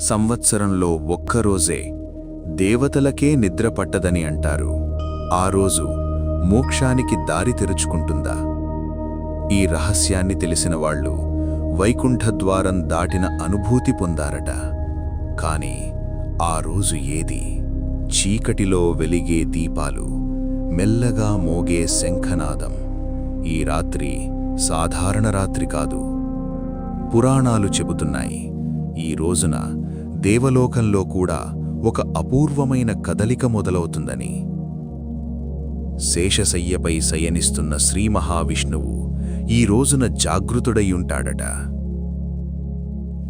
సంవత్సరంలో ఒక్కరోజే దేవతలకే నిద్ర పట్టదని అంటారు. ఆ రోజు మోక్షానికి దారి తెరుచుకుంటుందా? ఈ రహస్యాన్ని తెలిసిన వాళ్ళు వైకుంఠద్వారం దాటిన అనుభూతి పొందారట. కాని ఆ రోజు ఏది? చీకటిలో వెలిగే దీపాలు మెల్లగా మోగే శంఖనాదం. ఈ రాత్రి సాధారణ రాత్రి కాదు. పురాణాలు చెబుతున్నాయి. ఈ రోజున దేవలోకంలో కూడా ఒక అపూర్వమైన కదలిక మొదలవుతుందని. శేషశయ్యపై శయనిస్తున్న శ్రీ మహావిష్ణువు ఈ రోజున జాగృతుడయ్యుంటాడట.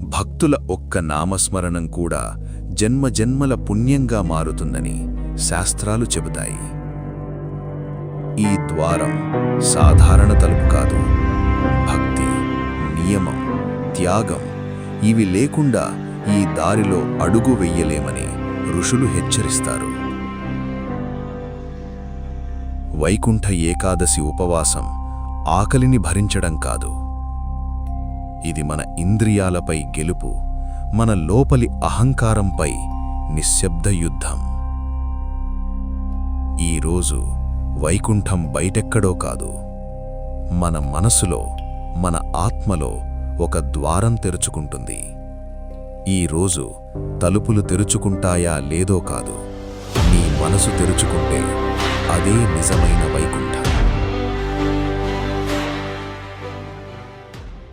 భక్తుల ఒక్క నామస్మరణం కూడా జన్మజన్మల పుణ్యంగా మారుతుందని శాస్త్రాలు చెబుతాయి. ఈ ద్వారం సాధారణ తలుపు కాదు. భక్తి నియమం త్యాగం ఇవి లేకుండా ఈ దారిలో అడుగు వెయ్యలేమని ఋషులు హెచ్చరిస్తారు. వైకుంఠ ఏకాదశి ఉపవాసం ఆకలిని భరించడం కాదు. ఇది మన ఇంద్రియాలపై గెలుపు మన లోపలి అహంకారంపై నిశ్శబ్ద యుద్ధం. ఈరోజు వైకుంఠం బయటెక్కడో కాదు మన మనసులో మన ఆత్మలో ఒక ద్వారం తెరుచుకుంటుంది. ఈరోజు తలుపులు తెరుచుకుంటాయా లేదో కాదు. నీ మనసు తెరుచుకుంటే అదే నిజమైన